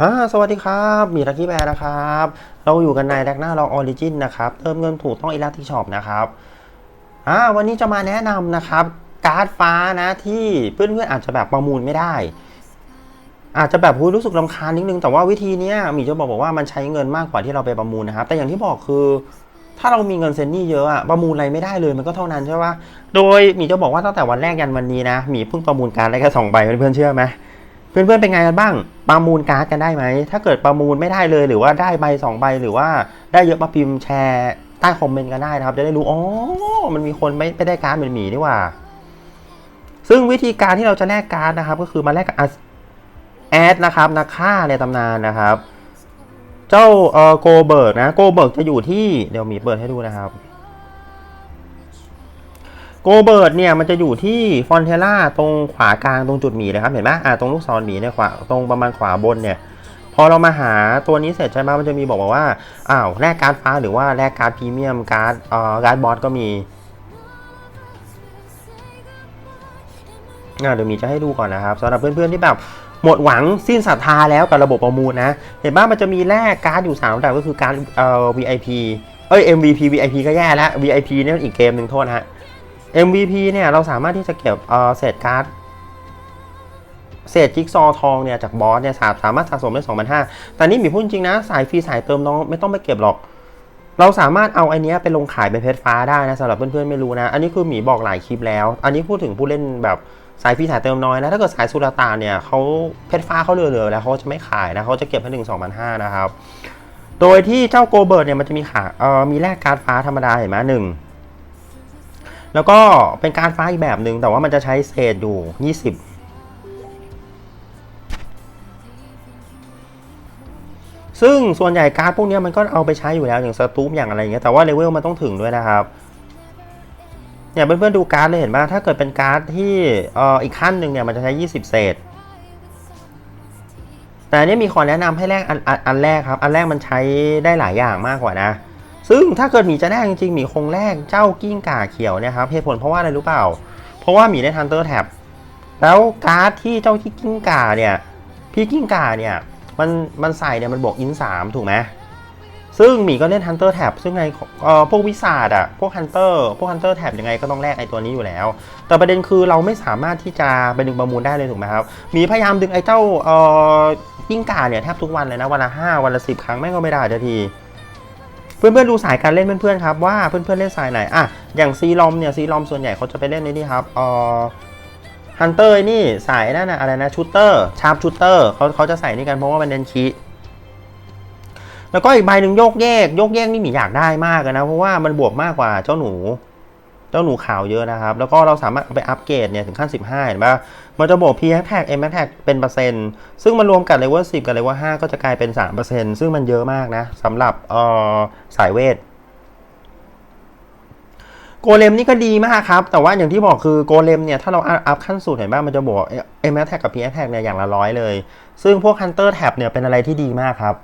ฮะสวัสดีครับ มีรักกี้แบร์นะครับ เราอยู่กันในแดกหน้าเราออริจินนะครับ เติมเงินถูกต้องอีลักที่ช็อปนะครับอ่าวันนี้จะมาแนะนำนะครับ การ์ดฟ้านะที่เพื่อนๆอาจจะแบบประมูลไม่ได้ อาจจะแบบหูยรู้สึกรำคาญนิดนึง แต่ว่าวิธีนี้หมีจะบอกบอกว่ามันใช้เงินมากกว่าที่เราไปประมูลนะครับ แต่อย่างที่บอกคือถ้าเรามีเงินเซนนี่เยอะอะประมูลอะไรไม่ได้เลยมันก็เท่านั้นใช่ปะโดยหมีจะบอกว่าตั้งแต่วันแรกยันวันนี้นะหมีเพิ่งประมูลการได้แค่สองใบเพื่อนๆเชื่อไหม เพื่อนๆเป็นไงกันบ้าง ประมูลการ์ดกันได้ไหม ถ้าเกิดประมูลไม่ได้เลยหรือว่าได้ใบสองใบหรือว่าได้เยอะมาพิมพ์แชร์ใต้คอมเมนต์กันได้นะครับ จะได้รู้อ๋อมันมีคนไม่ไม่ได้การ์ดเหมือนหมีนี่ว่า ซึ่งวิธีการที่เราจะแลกการ์ดนะครับ ก็คือมาแลกกับแอดนะครับนักฆ่าในตำนานนะครับ เจ้าเอ่อโกเบิร์กนะโกเบิร์กจะอยู่ที่เดี๋ยวหมีเปิดให้ดูนะครับ โกเบิร์ดเนี่ยมันจะอยู่ที่ฟอนเทล่าตรงขวากลางตรงจุดหมีเลยครับเห็นไหมอ่าตรงลูกศรหมีเนี่ยขวาตรงประมาณขวาบนเนี่ยพอเรามาหาตัวนี้เสร็จใช่ไหมมันจะมีบอกบอกว่าอ้าวแลกการ์ดฟ้าหรือว่าแลกการ์ดพรีเมียมการ์ดเอ่อการ์ดบอสก็มีอ่าเดี๋ยวมีจะให้ดูก่อนนะครับสำหรับเพื่อนๆที่แบบหมดหวังสิ้นศรัทธาแล้วกับระบบประมูลนะ เห็นป่ะมันจะมีแลกการ์ดอยู่3ระดับก็คือการเอ่อ VIP เอ้ย MVP VIP ก็แย่แล้ว VIP นี่อีกเกมหนึ่งโทษฮะ MVP เนี่ยเราสามารถที่จะเก็บเศษการ์ดเศษจิ๊กซอทองเนี่ยจากบอสเนี่ยสาสามารถสะสมได้2,500แต่นี่มีพูดจริงนะ สายฟรีสายเติมน้องไม่ต้องไปเก็บหรอก เราสามารถเอาไอเนี้ยไปลงขายเป็นเพชรฟ้าได้นะสำหรับเพื่อนๆไม่รู้นะ อันนี้คือหมีบอกหลายคลิปแล้ว อันนี้พูดถึงผู้เล่นแบบสายฟรีสายเติมน้อยนะ ถ้าเกิดสายสุลต่านเนี่ยเขาเพชรฟ้าเขาเหลือๆแล้วเขาจะไม่ขายนะเขาจะเก็บให้ถึง2,500นะครับ โดยที่เจ้าโกเบิร์ดเนี่ยมันจะมีขาเอ่อมีแลกการ์ดฟ้าธรรมดาเห็นไหมหนึ่ง แล้วก็เป็นการฟ้าอีกแบบหนึ่งแต่ว่ามันจะใช้เศษอยู่ 20ซึ่งส่วนใหญ่การ์ดพวกนี้มันก็เอาไปใช้อยู่แล้วอย่างสตูปอย่างอะไรอย่างเงี้ยแต่ว่าเลเวลมันต้องถึงด้วยนะครับเนี่ยเพื่อนๆดูการ์ดเลยเห็นป่ะถ้าเกิดเป็นการ์ดที่อออีกขั้นหนึ่งเนี่ยมันจะใช้ 20 เศษ แต่นนี้มีขอแนะนำให้แรกอันอันอันแรกครับ อันแรกมันใช้ได้หลายอย่างมากกว่านะ ซึ่งถ้าเกิดหมีจะแลกจริงๆหมีคงแลกเจ้ากิ้งก่าเขียวเนี่ยครับเหตุผลเพราะว่าอะไรรู้เปล่า เพราะว่าหมีได้ทันเตอร์แท็บแล้วการ์ดที่เจ้าที่กิ้งก่าเนี่ยพี่กิ้งก่าเนี่ยมันมันใส่เนี่ยมันบวกอินสามถูกไหมซึ่งหมีก็เล่นฮันเตอร์แท็บซึ่งไงเอ่อพวกวิสาดอะพวกฮันเตอร์พวกฮันเตอร์แท็บยังไงก็ต้องแลกไอตัวนี้อยู่แล้ว แต่ประเด็นคือเราไม่สามารถที่จะไปดึงประมูลได้เลยถูกไหมครับหมีพยายามดึงไอเจ้าเอ่อกิ้งก่าเนี่ยแทบทุกวันเลยนะวันละห้าวันละสิบครั้งแม่งก็ไม่ได้ที เพื่อนๆดูสายการเล่นเพื่อนๆครับว่าเพื่อนๆเล่นสายไหนอะอย่างซีลอมเนี่ยซีลอมส่วนใหญ่เขาจะไปเล่นในนี่ครับเอ่อฮันเตอร์นี่สายนั่นนะอะไรนะชูเตอร์ชาร์ปชูเตอร์เขาเขาจะใส่นี่กันเพราะว่ามันเน้นคีแล้วก็อีกใบหนึ่งโยกแยกโยกแยกนี่หมีอยากได้มากนะเพราะว่ามันบวกมากกว่าเจ้าหนู จ้าหนูขาวเยอะนะครับ แล้วก็เราสามารถไปอัปเกรดเนี่ยถึงขั้น 15 เห็นปะมันจะบวก P h a g M h a g เป็นเปอร์เซ็นต์ซึ่งมันรวมกันเลเวล10 กับเลเวล5ก็จะกลายเป็น 3%ซึ่งมันเยอะมากนะสำหรับเอ่อสายเวทโกเลมนี่ก็ดีมากครับ แต่ว่าอย่างที่บอกคือโกเลมเนี่ย ถ้าเราอัพขั้นสุดเห็นป่ะมันจะบวก M h a g กับ P h a g เนี่ยอย่างละร้อยเลย ซึ่งพวก Hunter Tab เนี่ยเป็นอะไรที่ดีมากครับ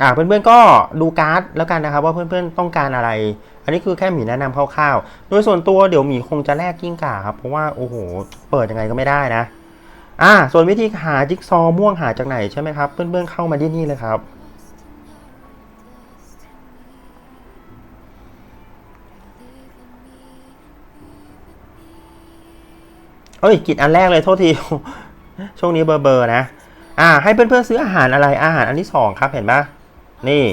อ่าเพื่อนๆก็ดูการ์ดแล้วกันนะครับ ว่าเพื่อนๆต้องการอะไร อันนี้คือแค่หมีแนะนำคร่าวๆ โดยส่วนตัวเดี๋ยวหมีคงจะแลกกิ้งก่าครับเพราะว่าโอ้โหเปิดยังไงก็ไม่ได้นะอ่าส่วนวิธีหาจิ๊กซอว์ม่วงหาจากไหนใช่ไหมครับเพื่อนๆเข้ามาที่นี่เลยครับเอ้ยกิจอันแรกเลยโทษที ช่วงนี้เบอร์เบอร์นะ อ่า ให้เพื่อนๆซื้ออาหารอะไรอาหารอันที่สองครับเห็นปะ นี่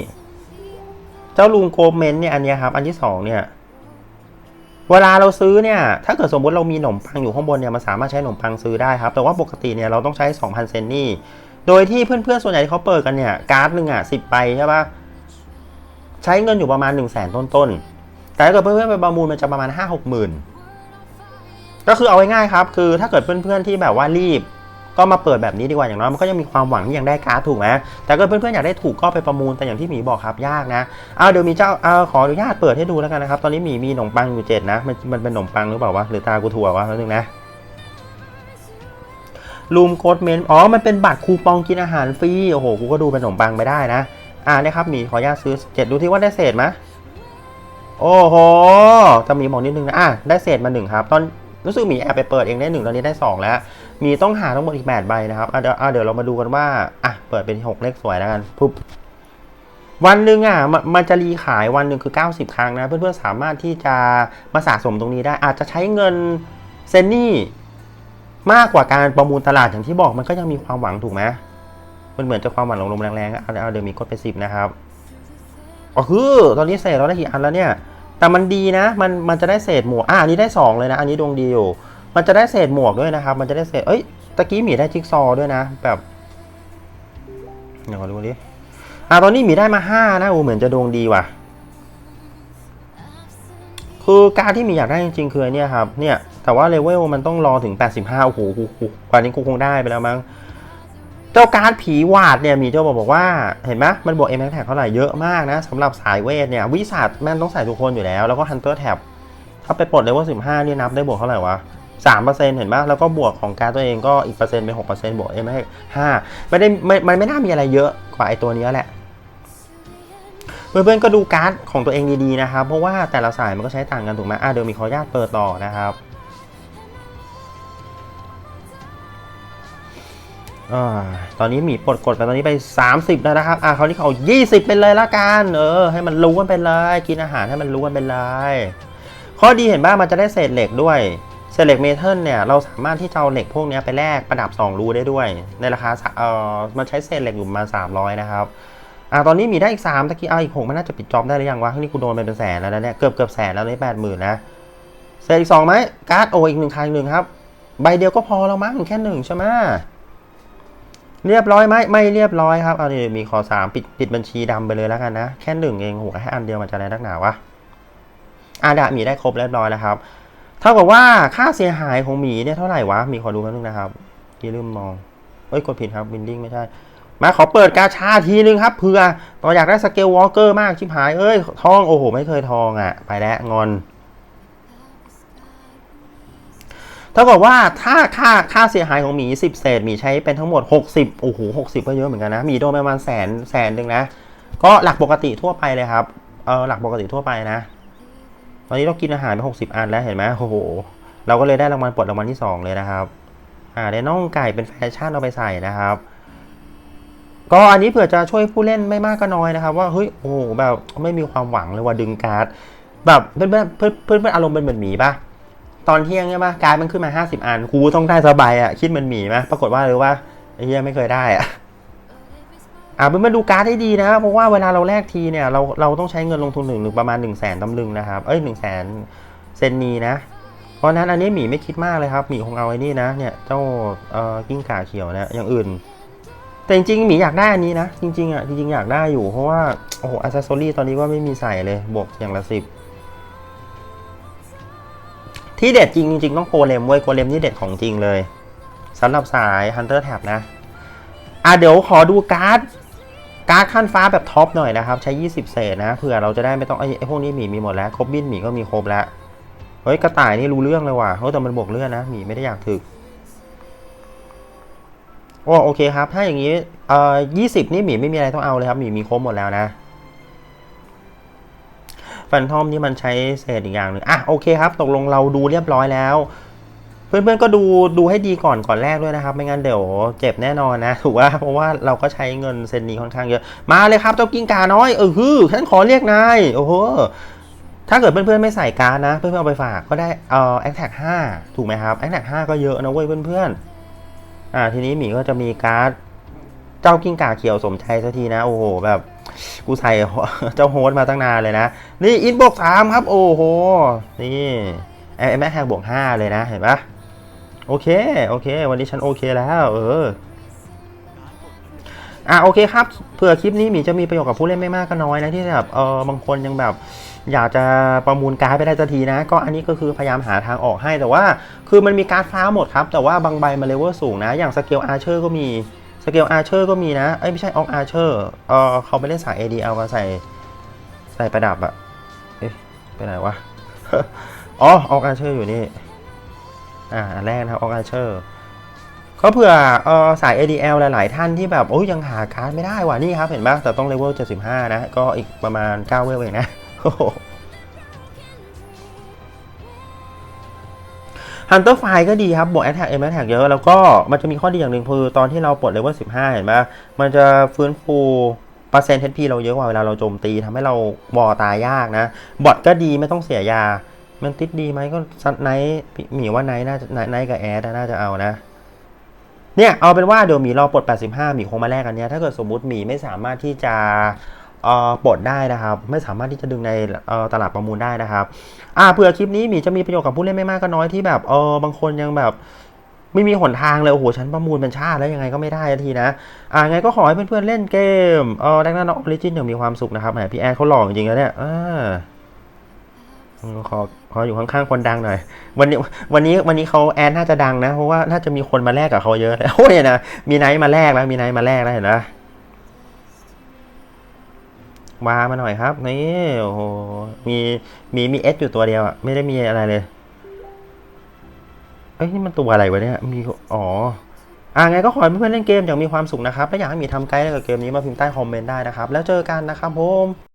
เจ้าลุงโกเมนเนี่ยอันนี้ครับ อันที่สองเนี่ย เวลาเราซื้อเนี่ย ถ้าเกิดสมมติเรามีขนมปังอยู่ข้างบนเนี่ยมันสามารถใช้ขนมปังซื้อได้ครับ แต่ว่าปกติเนี่ยเราต้องใช้ 2,000 เซนนี่ โดยที่เพื่อนๆส่วนใหญ่ที่เขาเปิดกันเนี่ยการ์ดหนึ่งอะสิบใบใช่ปะใช้เงินอยู่ประมาณ1นึ่งแสนต้นๆ แต่ถ้าเกิดเพื่อนๆไปประมูลมันจะประมาณ 5 6หมื่นก็คือเอาง่ายๆครับ คือถ้าเกิดเพื่อนๆที่แบบว่ารีบ ก็มาเปิดแบบนี้ดีกว่าอย่างน้อยมันก็ยังมีความหวังที่ยังได้การ์ดถูกไหมแต่ก็เพื่อนๆอยากได้ถูกก็ไปประมูลแต่อย่างที่หมีบอกครับยากนะเอาเดี๋ยวมีเจ้าเอาขออนุญาตเปิดให้ดูแล้วกันนะครับตอนนี้หมีมีขนมปังอยู่เจ็ดนะมันมันเป็นขนมปังหรือเปล่าวะหรือตากูถั่ววะนึงนะลูมโคดเมนอ๋อ มันเป็นบัตรคูปองกินอาหารฟรี โอ้โห กูก็ดูเป็นขนมปังไปได้นะ อ่าเนี่ยครับหมีขออนุญาตซื้อเจ็ดดูที่ว่าได้เศษไหมโอ้โหจะมีบอกนิดนึงนะ อะได้เศษมาหนึ่งครับ ตอน รู้สึกมีแอบไปเปิดเองได้หนึ่งตอนนี้ได้สองแล้ว มีต้องหาทั้งหมดอีกแปดใบนะครับเดี๋ยวเดี๋ยวเรามาดูกันว่าอะเปิดเป็นหกเลขสวยแล้วกันปุ๊บวันหนึ่งอะมันมันจะรีขายวันหนึ่งคือ 90 ครั้งนะ เพื่อนๆสามารถที่จะมาสะสมตรงนี้ได้ อาจจะใช้เงินเซนนี่มากกว่าการประมูลตลาดอย่างที่บอกมันก็ยังมีความหวังถูกไหมมันเหมือนจะความหวังลงลมแรงๆเอาเดี๋ยวมีกดไปสิบนะครับอ๋อคือตอนนี้เศษเราได้กี่อันแล้วเนี่ย แต่มันดีนะ มันมันจะได้เศษหมวกอะอันนี้ได้สองเลยนะ อันนี้ดวงดีอยู่ มันจะได้เศษหมวกด้วยนะครับ มันจะได้เศษ เอ้ย ตะกี้หมีได้จิ๊กซอด้วยนะ แบบเดี๋ยวขอดูดิอะตอนนี้หมีได้มาห้านะโอ้เหมือนจะดวงดีว่ะ คือการที่หมีอยากได้จริงๆคืออันเนี่ยครับ เนี่ย แต่ว่าเลเวลมันต้องรอถึง 85 โอ้โหกว่านี้กูคงได้ไปแล้วมั้ง เจ้าการ์ดผีวาดเนี่ยมีเจ้าบอกบอกว่าเห็นไหมมันบวกเอ็มแท็กเท่าไหร่เยอะมากนะสำหรับสายเวทเนี่ยวิสัทแม่นต้องใส่ทุกคนอยู่แล้ว แล้วก็ฮันเตอร์แท็บถ้าไปปลดเลเวลสิบห้านี่นับได้บวกเท่าไหร่วะสามเปอร์เซ็นต์เห็นไหมแล้วก็บวกของการตัวเองก็อีกเปอร์เซ็นต์เป็นหกเปอร์เซ็นต์บวกเอ็มแท็กห้าไม่ได้ไม่มันไม่น่ามีอะไรเยอะกว่าไอตัวนี้แหละ เพื่อนๆก็ดูการ์ดของตัวเองดีๆนะครับเพราะว่าแต่ละสายมันก็ใช้ต่างกันถูกไหมอะเดี๋ยวมีขออนุญาตเปิดต่อนะครับ อาตอนนี้หมีปลดกดไปตอนนี้ไป 30 แล้วนะครับ อ่าเขาวนี่เขา 20 เป็นเลยละกัน เออ ให้มันรู้กันไปเลย กินอาหารให้มันรู้กันไปเลย ข้อดีเห็นบ้างมันจะได้เศษเหล็กด้วย เศษเหล็กเมทัลเนี่ย เราสามารถที่จะเอาเหล็กพวกนี้ไปแลกประดับ 2 รูได้ด้วย ในราคา เออมันใช้เศษเหล็กอยู่ประมาณ300 นะครับ อ่า ตอนนี้มีได้อีก3ตะกี้ เอาอีก6มันน่าจะปิดจอบได้หรือยังวะ นี่กูโดนไปเป็นแสนแล้วนะเนี่ย เกือบเกือบแสนแล้วในแปดหมื่นนะ เศษอีกสองไหมการ์ดโออีกหนึ่งครั้งหนึ่งครับ ใบเดียวก็พอแล้วมั้งแค่หนึ่งใช่ไหม เรียบร้อยไหมไม่เรียบร้อยครับเอาดิมีขอสามปิดปิดบัญชีดำไปเลยแล้วกันนะ แค่หนึ่งเองโหแค่อันเดียวมันจะอะไรนักหนาวะอาดะหมีได้ครบเรียบร้อยแล้วครับเท่ากับว่าค่าเสียหายของหมีเนี่ยเท่าไหร่วะมีขอดูแป๊บนึงนะครับที่ลืมมองเอ้ยกดผิดครับวินดิ้งไม่ใช่มาขอเปิดกาชาทีนึงครับเผื่อต่ออยากได้สเกลวอลเกอร์มากชิบหายเอ้ยทองโอ้โหไม่เคยทองอะ ไปแล้วงอน เท่ากับว่าถ้าค่าค่าเสียหายของหมี 10 เศษหมีใช้เป็นทั้งหมด 60โอ้โห60 ก็เยอะเหมือนกันนะหมีโดนปประมาณแสนแสนหนึ่งนะ ก็หลักปกติทั่วไปเลยครับเออหลักปกติทั่วไปนะ ตอนนี้เรากินอาหารไป60 อันแล้วเห็นไหมโอ้โห เราก็เลยได้รางวัลปลดรางวัลที่ 2 เลยนะครับอ่าได้น่องไก่เป็นแฟชั่นเอาไปใส่นะครับก็อันนี้เผื่อจะช่วยผู้เล่นไม่มากก็น้อยนะครับ ว่าเฮ้ยโอ้โหแบบไม่มีความหวังเลยว่าดึงการ์ดแบบเพื่อนเพื่อนเพื่อนเพื่อนเพื่อนอารมณ์เป็นเหมือนหมีปะ ตอนเที่ยงใช่ปะการดมันขึ้นมา50อันกูต้องได้สบายอะ คิดมันหมีไหมปรากฏว่าหรือว่าไอ้เหี้ยไม่เคยได้อะอ่าเป็นมาดูการ์ดให้ดีนะ เพราะว่าเวลาเราแลกทีเนี่ยเราเราต้องใช้เงินลงทุนหนึ่งหนึ่งประมาณ1นึ่งแสนตำลึงนะครับ เอ้ยหนึ่งแสนเซนนีนะ เพราะฉะนั้นอันนี้หมีไม่คิดมากเลยครับหมีคงเอาไอ้นี่นะเนี่ยเจ้าเอ่อกิ้งก่าเขียวเนี่ยอย่างอื่น แต่จริงๆหมีอยากได้อันนี้นะ จริงๆอะจริงๆอยากได้อยู่เพราะว่าโอ้โหอัซเซอรี่ตอนนี้ว่าไม่มีใส่เลยบวกอย่างละสิบ ที่เด็ดจริงจริงต้องโกเลมเว้ยโกเลมนี่เด็ดของจริงเลยสำหรับสาย Hunter Tab นะ อะเดี๋ยวขอดูการ์ด การ์ดขั้นฟ้าแบบท็อปหน่อยนะครับ ใช้ 20 เศษนะเผื่อเราจะได้ไม่ต้องไอ้พวกนี้หมีมีหมดแล้วครบบินหมีก็มีครบแล้วเฮ้ยกระต่ายนี่รู้เรื่องเลยว่ะเฮ้ยแต่มันบวกเลือดนะหมีไม่ได้อยากถึกโอ้โอเคครับ ถ้าอย่างนี้เอ่อ20นี่หมีไม่มีอะไรต้องเอาเลยครับหมีมีครบหมดแล้วนะ ฟันทอมนี่มันใช้เศษอีกอย่างหนึ่งอะโอเคครับ ตกลงเราดูเรียบร้อยแล้ว เพื่อนๆก็ดูดูให้ดีก่อนก่อนแรกด้วยนะครับ ไม่งั้นเดี๋ยวเจ็บแน่นอนนะถูกว่าเพราะว่าเราก็ใช้เงินเซนนี้ค่อนข้างเยอะมาเลยครับเจ้ากิ้งกาน้อยเออฮือฉันขอเรียกนายโอ้โหถ้าเกิดเพื่อนๆไม่ใส่การดนะ เพื่อนๆเอาไปฝากก็ได้เอ่อแอคแท็กห้าถูกไหมครับแอคแท็กห้าก็เยอะนะเว้ยเพื่อนๆอ่าทีนี้หมีก็จะมีการ์ดเจ้ากิ้งก่าเขียวสมใจสักทีนะ โอ้โหแบบ กูใส่เจ้าโฮสต์มาตั้งนานเลยนะ นี่อินบวกสามครับ โอ้โห นี่แอมแม็กแฮกบวกห้าเลยนะ เห็นปะโอเค โอเค วันนี้ฉันโอเคแล้ว เอออะโอเคครับเผื่อคลิปนี้มีจะมีประโยชน์กับผู้เล่นไม่มากก็น้อยนะที่แบบเออบางคนยังแบบ อยากจะประมูลการ์ดไปได้สักทีนะ ก็อันนี้ก็คือพยายามหาทางออกให้แต่ว่า คือมันมีการ์ดฟ้าหมดครับ แต่ว่าบางใบมันเลเวลสูงนะ อย่างสเกลอาร์เชอร์ก็มี สเกลอาร์เชอร์ก็มีนะ เอ้ยไม่ใช่ออกอาร์เชอร์เออเขาไปเล่นสาย ADL มาใส่ใส่ประดับอะเอ๊ะไปไหนวะ อ๋อออกอาร์เชอร์อยู่นี่ อ่าแรกนะครับออกอาร์เชอร์ก็เผื่อเออสาย ADL หลาย ๆ ท่านที่แบบโอ้ยยังหาการ์ดไม่ได้ว่ะนี่ครับเห็นปะแต่ต้องเลเวล75 นะ ก็อีกประมาณ 9 เวลเองนะ อ้โห Hunter f i ก็ดีครับบวก Attack M Attack เยอะแล้วก็มันจะมีข้อดีอย่างหนึ่งคือตอนที่เราปลดเลเวล15เห็นไหมมันจะฟื้นฟูเปอร์เซ็นต์ HP เราเยอะกว่าเวลาเราโจมตีทำให้เราวอตายยากนะ บอทก็ดีไม่ต้องเสียยา มันติดดีไหมก็ซัดไนท์หมีว่าไนท์น่าจะไนท์กับแอดน่าจะเอานะเนี่ยเอาเป็นว่าเดี๋ยวหมีรอปลด 85 หมีคงมาแลกกันเนี้ยถ้าเกิดสมมติหมีไม่สามารถที่จะ ปลดได้นะครับ ไม่สามารถที่จะดึงในตลาดประมูลได้นะครับอ่าเผื่อคลิปนี้มีจะมีประโยชน์กับผู้เล่นไม่มากก็น้อยที่แบบเออบางคนยังแบบไม่มีหนทางเลยโอ้โหฉันประมูลเป็นชาติแล้วยังไงก็ไม่ได้ทีนะ อ่าไงก็ขอให้เพื่อนๆเล่นเกมเออดังนั้นออริจินอย่างมีความสุขนะครับแหมพี่แอนเขาหล่อจริงๆนะเนี่ยอ่าขอขออยู่ข้างๆคนดังหน่อย วันนี้วันนี้วันนี้เขาแอนน่าจะดังนะ เพราะว่าน่าจะมีคนมาแลกกับเขาเยอะเลยโอ้ยนะมีไนท์มาแลกแล้วมีไนท์มาแลกแล้วเห็นนะ วามาหน่อยครับนี่โอ้โหมีมีมีเอสอยู่ตัวเดียวอะไม่ได้มีอะไรเลยเอ้ยนี่มันตัวอะไรวะเนี่ยมีอ๋ออ่าไงก็ขอให้เพื่อนเล่นเกมอย่างมีความสุขนะครับและอยากให้มีทำไกด์เกี่ยวกับเกมนี้มาพิมพ์ใต้คอมเมนต์ได้นะครับ แล้วเจอกันนะครับผม